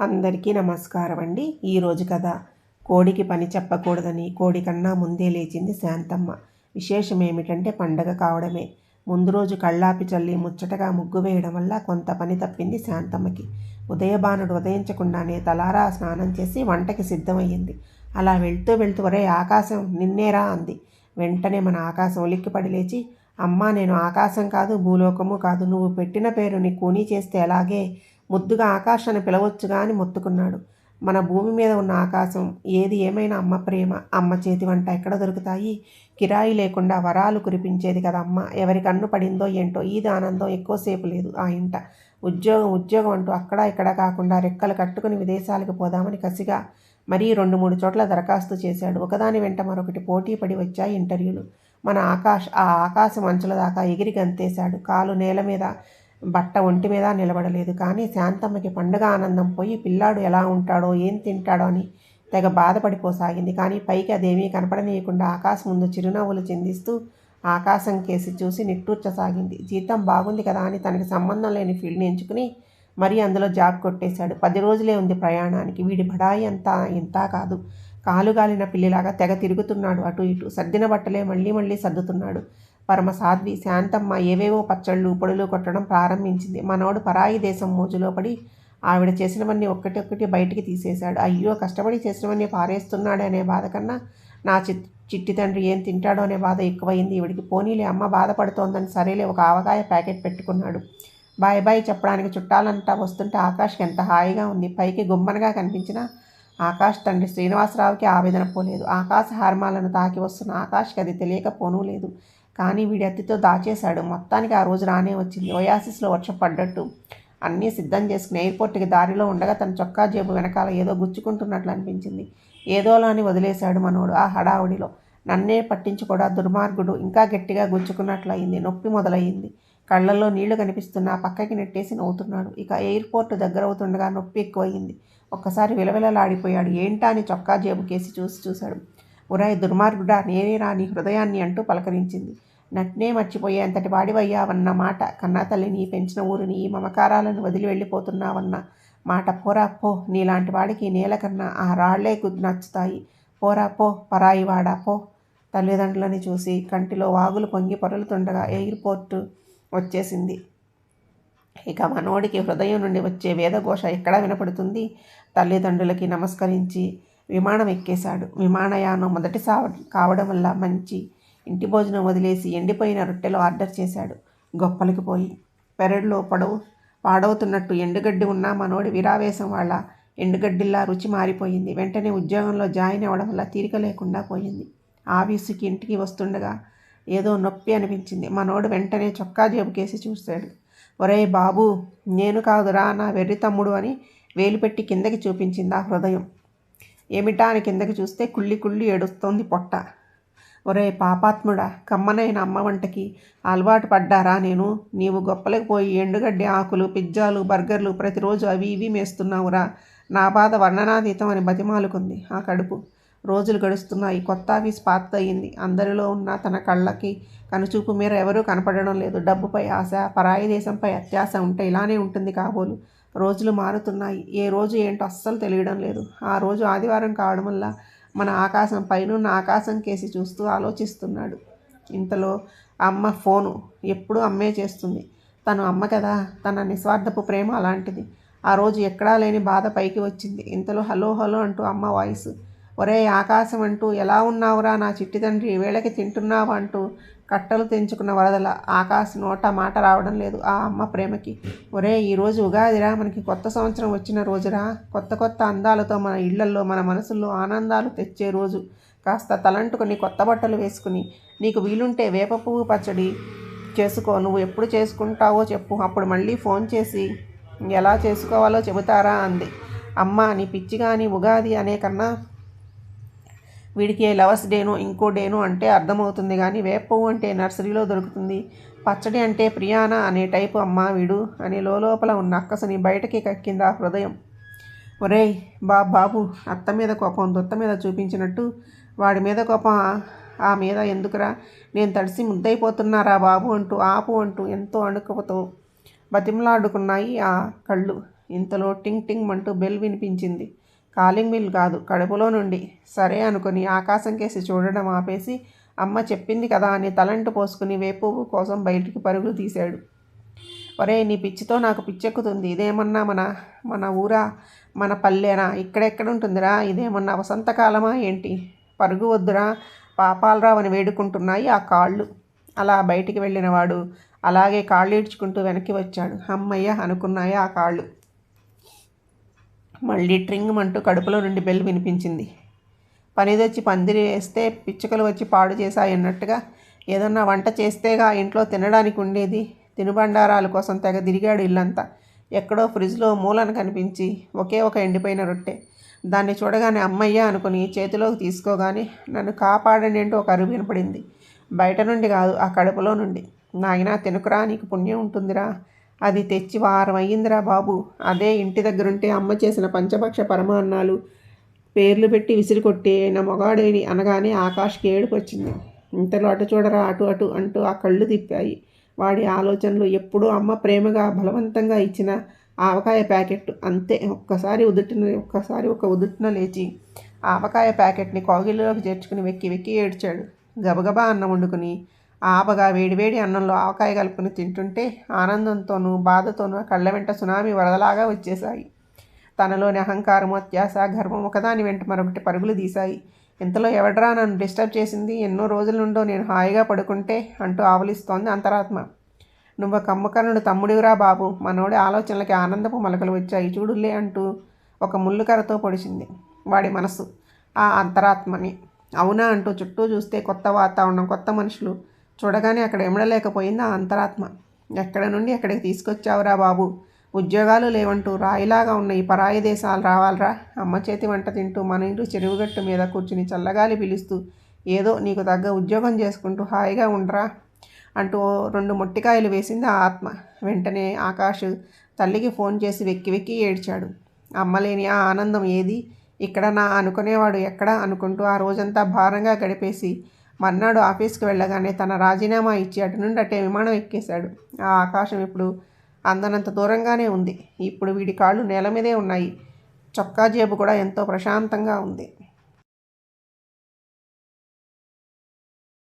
అందరికీ నమస్కారం అండి ఈరోజు కథ కోడికి పని చెప్పకూడదని కోడి కన్నా ముందే లేచింది శాంతమ్మ. విశేషం ఏమిటంటే పండగ కావడమే. ముందు రోజు కళ్ళాపి చల్లి ముచ్చటగా ముగ్గు వేయడం వల్ల కొంత పని తప్పింది శాంతమ్మకి. ఉదయబానుడు ఉదయించకుండానే తలారా స్నానం చేసి వంటకి సిద్ధమయ్యింది. అలా వెళ్తూ వెళ్తూ వరే ఆకాశం నిన్నేరా అంది. వెంటనే మన ఆకాశం ఉలిక్కిపడి లేచి అమ్మా నేను ఆకాశం కాదు భూలోకము కాదు నువ్వు పెట్టిన పేరు నీ కూనీ చేస్తే ఎలాగే? ముద్దుగా ఆకాశాన్ని పిలవచ్చుగా అని మొత్తుకున్నాడు. మన భూమి మీద ఉన్న ఆకాశం ఏది ఏమైనా అమ్మ ప్రేమ అమ్మ చేతి వంట ఎక్కడ దొరుకుతాయి? కిరాయి లేకుండా వరాలు కురిపించేది కదా అమ్మ. ఎవరి కన్ను పడిందో ఏంటో ఈది ఆనందం ఎక్కువసేపు లేదు ఆ ఇంట. ఉద్యోగం ఉద్యోగం అంటూ అక్కడ ఇక్కడ కాకుండా రెక్కలు కట్టుకుని విదేశాలకు పోదామని కసిగా మరీ రెండు మూడు చోట్ల దరఖాస్తు చేశాడు. ఒకదాని వెంట మరొకటి పోటీ పడి వచ్చాయి ఇంటర్వ్యూలు. మన ఆకాశ్ ఆ ఆకాశం అంచుల దాకా ఎగిరి గంతేశాడు. కాలు నేల మీద బట్ట ఒంటి మీద నిలబడలేదు. కానీ శాంతమ్మకి పండుగ ఆనందం పోయి పిల్లాడు ఎలా ఉంటాడో ఏం తింటాడో అని తెగ బాధపడిపోసాగింది. కానీ పైకి అదేమీ కనపడనీయకుండా ఆకాశం ముందు చిరునవ్వులు చిందిస్తూ ఆకాశం కేసి చూసి నిట్టూర్చసాగింది. జీతం బాగుంది కదా అని తనకి సంబంధం లేని ఫీల్డ్ని ఎంచుకుని మరీ అందులో జాబ్ కొట్టేశాడు. పది రోజులే ఉంది ప్రయాణానికి. వీడి బడాయి అంతా ఇంతా కాదు. కాలుగాలిన పిల్లిలాగా తెగ తిరుగుతున్నాడు అటు ఇటు. సర్దిన బట్టలే మళ్ళీ మళ్ళీ సర్దుతున్నాడు. పరమ సాధ్వి శాంతమ్మ ఏవేవో పచ్చళ్ళు పొడులు కొట్టడం ప్రారంభించింది. మనోడు పరాయి దేశం మోజులో పడి ఆవిడ చేసినవన్నీ ఒక్కటి ఒక్కటి బయటికి తీసేశాడు. అయ్యో కష్టపడి చేసినవన్నీ పారేస్తున్నాడు అనే బాధ కన్నా నా చి చిట్టి తండ్రి ఏం తింటాడో అనే బాధ ఎక్కువైంది. ఈవిడికి పోనీలే అమ్మ బాధపడుతోందని సరేలే ఒక ఆవకాయ ప్యాకెట్ పెట్టుకున్నాడు. బాయ్ బాయ్ చెప్పడానికి చుట్టాలంటా వస్తుంటే ఆకాష్కి ఎంత హాయిగా ఉంది. పైకి గుమ్మనగా కనిపించిన ఆకాష్ తండ్రి శ్రీనివాసరావుకి ఆవేదన పోలేదు. ఆకాశ హార్మాలను తాకి వస్తున్న ఆకాష్కి అది తెలియకపోనూ లేదు. కానీ వీడి అత్తితో దాచేశాడు. మొత్తానికి ఆ రోజు రానే వచ్చింది. ఓయాసిస్లో వర్షం పడ్డట్టు అన్నీ సిద్ధం చేసుకుని ఎయిర్పోర్ట్కి దారిలో ఉండగా తన చొక్కా జేబు వెనకాల ఏదో గుచ్చుకుంటున్నట్లు అనిపించింది. ఏదోలా అని వదిలేశాడు మనోడు ఆ హడావుడిలో. నన్నే పట్టించుకోడా దుర్మార్గుడు ఇంకా గట్టిగా గుచ్చుకున్నట్లయింది. నొప్పి మొదలయ్యింది. కళ్ళల్లో నీళ్ళు కనిపిస్తున్నా పక్కకి నెట్టేసి నవ్వుతున్నాడు. ఇక ఎయిర్పోర్ట్ దగ్గర అవుతుండగా నొప్పి ఎక్కువయింది ఒక్కసారి విలవిలలాడిపోయాడు. ఏంటా అని చొక్కా జేబు కేసి చూసి చూశాడు. ఉరాయ్ దుర్మార్గుడా నేనే రాని హృదయాన్ని అంటూ పలకరించింది. నట్నే మర్చిపోయేంతటి వాడివయ్యావన్న మాట. కన్నా తల్లిని పెంచిన ఊరిని ఈ మమకారాలను వదిలి వెళ్ళిపోతున్నావన్న మాట. పోరా పో నీలాంటి వాడికి నేల కన్నా ఆ రాళ్ళే నచ్చుతాయి. పోరా పో పరాయి వాడా పో. తల్లిదండ్రులని చూసి కంటిలో వాగులు పొంగి పొరలుతుండగా ఎయిర్పోర్టు వచ్చేసింది. ఇక మనోడికి హృదయం నుండి వచ్చే వేదఘోష ఎక్కడ వినపడుతుంది. తల్లిదండ్రులకి నమస్కరించి విమానం ఎక్కేశాడు. విమానయానం మొదటి సావ కావడం వల్ల మంచి ఇంటి భోజనం వదిలేసి ఎండిపోయిన రొట్టెలు ఆర్డర్ చేశాడు. గొప్పలకి పోయి పెరడులో పొడవు పాడవుతున్నట్టు ఎండుగడ్డి ఉన్న మనోడి విరావేశం వాళ్ళ ఎండుగడ్డిలా రుచి మారిపోయింది. వెంటనే ఉద్యోగంలో జాయిన్ అవ్వడం వల్ల తీరిక లేకుండా పోయింది. ఆఫీసుకి ఇంటికి వస్తుండగా ఏదో నొప్పి అనిపించింది. మనోడు వెంటనే చొక్కా జేబుకేసి చూశాడు. ఒరే బాబు నేను కాదురా నా వెర్రి తమ్ముడు అని వేలు పెట్టి కిందకి చూపించింది ఆ హృదయం. ఏమిటా అని కిందకి చూస్తే కుళ్ళి కుళ్ళి ఏడుస్తోంది పొట్ట. ఒరే పాపాత్ముడా కమ్మనైన అమ్మ వంటకి అలవాటు పడ్డారా నేను? నీవు గొప్పలేకపోయి ఎండుగడ్డి ఆకులు పిజ్జాలు బర్గర్లు ప్రతిరోజు అవి ఇవి మేస్తున్నావురా. నా బాధ వర్ణనాతీతం అని బతిమాలుకుంది ఆ కడుపు. రోజులు గడుస్తున్నాయి కొత్త ఆఫీస్ పాత అయ్యింది అందరిలో ఉన్న తన కళ్ళకి కనుచూపు మీర ఎవరూ కనపడడం లేదు. డబ్బుపై ఆశ పరాయి దేశంపై అత్యాశ ఉంటే ఇలానే ఉంటుంది కాబోలు. రోజులు మారుతున్నాయి. ఏ రోజు ఏంటో అస్సలు తెలియడం లేదు. ఆ రోజు ఆదివారం కావడం వల్ల మన ఆకాశం పైనున్న ఆకాశం కేసి చూస్తూ ఆలోచిస్తున్నాడు. ఇంతలో అమ్మ ఫోను ఎప్పుడూ అమ్మే చేస్తుంది. తను అమ్మ కదా తన నిస్వార్థపు ప్రేమ అలాంటిది. ఆ రోజు ఎక్కడా లేని బాధ పైకి వచ్చింది. ఇంతలో హలో హలో అంటూ అమ్మ వాయిస్ ఒరే ఆకాశం అంటూ ఎలా ఉన్నావురా నా చిట్టి తండ్రి? వేళకి తింటున్నావా అంటూ కట్టలు తెంచుకున్న వరదల ఆకాశ నోట మాట రావడం లేదు ఆ అమ్మ ప్రేమకి. ఒరే ఈరోజు ఉగాదిరా మనకి కొత్త సంవత్సరం వచ్చిన రోజురా. కొత్త కొత్త అందాలతో మన ఇళ్ళల్లో మన మనసుల్లో ఆనందాలు తెచ్చే రోజు. కాస్త తలంటుకొని కొత్త బట్టలు వేసుకుని నీకు వీలుంటే వేప పువ్వు పచ్చడి చేసుకో నువ్వు ఎప్పుడు చేసుకుంటావో చెప్పు. అప్పుడు మళ్ళీ ఫోన్ చేసి ఎలా చేసుకోవాలో చెబుతారా అంది. అమ్మ నీ పిచ్చి కానీ ఉగాది అనే కన్నా వీడికి లవర్స్ డేను ఇంకో డేను అంటే అర్థమవుతుంది కానీ వేపవు అంటే నర్సరీలో దొరుకుతుంది. పచ్చడి అంటే ప్రియానా అనే టైపు అమ్మా వీడు అని లోపల ఉన్న అక్కసని బయటకి కక్కింది ఆ హృదయం. ఒరేయ్ బా బాబు అత్త మీద కోపం దొత్త మీద చూపించినట్టు వాడి మీద కోపం ఆ మీద ఎందుకురా? నేను తడిసి ముద్దైపోతున్నారా బాబు అంటూ ఆపు అంటూ ఎంతో అణుకుతో బతిమలాడుకున్నాయి ఆ కళ్ళు. ఇంతలో టింగ్ టింగ్ అంటూ బెల్ వినిపించింది. కాలింగ్ బిల్ కాదు కడుపులో నుండి. సరే అనుకుని ఆకాశం కేసి చూడడం ఆపేసి అమ్మ చెప్పింది కదా అని తలంటు పోసుకుని వేపు కోసం బయటికి పరుగులు తీశాడు. ఒరే నీ పిచ్చితో నాకు పిచ్చెక్కుతుంది. ఇదేమన్నా మన మన ఊరా? మన పల్లెనా? ఇక్కడెక్కడుంటుందిరా ఇదేమన్నా వసంతకాలమా ఏంటి? పరుగు వద్దురా? పాపాలరావు అని వేడుకుంటున్నాయి ఆ కాళ్ళు. అలా బయటికి వెళ్ళినవాడు అలాగే కాళ్ళు ఈడ్చుకుంటూ వెనక్కి వచ్చాడు. అమ్మయ్య అనుకున్నాయి ఆ కాళ్ళు? మళ్ళీ ట్రింగ్ అంటూ కడుపులో నుండి బెల్ వినిపించింది. పనిదొచ్చి పందిరి వేస్తే పిచ్చుకలు వచ్చి పాడు చేశాయన్నట్టుగా ఏదన్నా వంట చేస్తేగా ఇంట్లో తినడానికి ఉండేది. తినుబండారాల కోసం తెగ తిరిగాడు ఇల్లంతా. ఎక్కడో ఫ్రిడ్జ్లో మూలన కనిపించి ఒకే ఒక ఎండిపోయిన రొట్టె. దాన్ని చూడగానే అమ్మయ్య అనుకుని చేతిలోకి తీసుకోగానే నన్ను కాపాడండి అంటూ ఒక అరువు వినపడింది. బయట నుండి కాదు ఆ కడుపులో నుండి. నాయనా తినుకురా నీకు పుణ్యం ఉంటుందిరా. అది తెచ్చి వారం అయ్యిందిరా బాబు. అదే ఇంటి దగ్గరుంటే అమ్మ చేసిన పంచభక్ష పరమాన్నాలు. పేర్లు పెట్టి విసిరి కొట్టి నా మొగాడేని అనగానే ఆకాష్కి ఏడుపు వచ్చింది ఇంతలో అటు చూడరా అటు అటు అంటూ ఆ కళ్ళు తిప్పాయి. వాడి ఆలోచనలు ఎప్పుడూ అమ్మ ప్రేమగా బలవంతంగా ఇచ్చిన ఆవకాయ ప్యాకెట్ అంతే ఒక్కసారి ఉదుటిన ఒక్కసారి ఒక ఉదుటిన లేచి ఆవకాయ ప్యాకెట్ని కోగిలిలోకి చేర్చుకుని వెక్కి వెక్కి ఏడ్చాడు. గబగబా అన్నం వండుకుని ఆపగా వేడివేడి అన్నంలో ఆవకాయ కలుపుకుని తింటుంటే ఆనందంతోనూ బాధతోనూ కళ్ళ వెంట సునామీ వరదలాగా వచ్చేశాయి. తనలోని అహంకారము అత్యాస గర్వం ఒకదాని వెంట మరొకటి పరుగులు తీశాయి. ఇంతలో ఎవడ్రా నన్ను డిస్టర్బ్ చేసింది? ఎన్నో రోజుల నుండో నేను హాయిగా పడుకుంటే అంటూ ఆవలిస్తోంది అంతరాత్మ. నువ్వు కమ్మకర్ణుడు తమ్ముడివిరా బాబు. మనోడి ఆలోచనలకి ఆనందపు మలకలు వచ్చాయి. చూడులే అంటూ ఒక ముళ్ళుకరతో పొడిచింది వాడి మనసు. ఆ అంతరాత్మని. అవునా అంటూ చుట్టూ చూస్తే కొత్త వాతావరణం కొత్త మనుషులు. చూడగానే అక్కడ ఎమడలేకపోయింది ఆ అంతరాత్మ? ఎక్కడ నుండి ఎక్కడికి తీసుకొచ్చావురా బాబు? ఉద్యోగాలు లేవంటూ రాయిలాగా ఉన్న ఈ పరాయి దేశాలు రావాలరా? అమ్మ చేతి వంట తింటూ మన ఇంటి చెరువుగట్టు మీద కూర్చుని చల్లగాలి పిలుస్తూ ఏదో నీకు తగ్గ ఉద్యోగం చేసుకుంటూ హాయిగా ఉండరా అంటూ రెండు మొట్టికాయలు వేసింది ఆ ఆత్మ. వెంటనే ఆకాష్ తల్లికి ఫోన్ చేసి వెక్కి వెక్కి ఏడ్చాడు. అమ్మలేని ఆ ఆనందం ఏది? ఇక్కడ నా అనుకునేవాడు ఎక్కడ? అనుకుంటూ ఆ రోజంతా భారంగా గడిపేసి మర్నాడు ఆఫీస్కి వెళ్ళగానే తన రాజీనామా ఇచ్చి అటు నుండి అట్టే విమానం ఎక్కేశాడు. ఆ ఆకాశం ఇప్పుడు అందనంత దూరంగానే ఉంది. ఇప్పుడు వీడి కాళ్ళు నేల మీదే ఉన్నాయి. చొక్కా జేబు కూడా ఎంతో ప్రశాంతంగా ఉంది.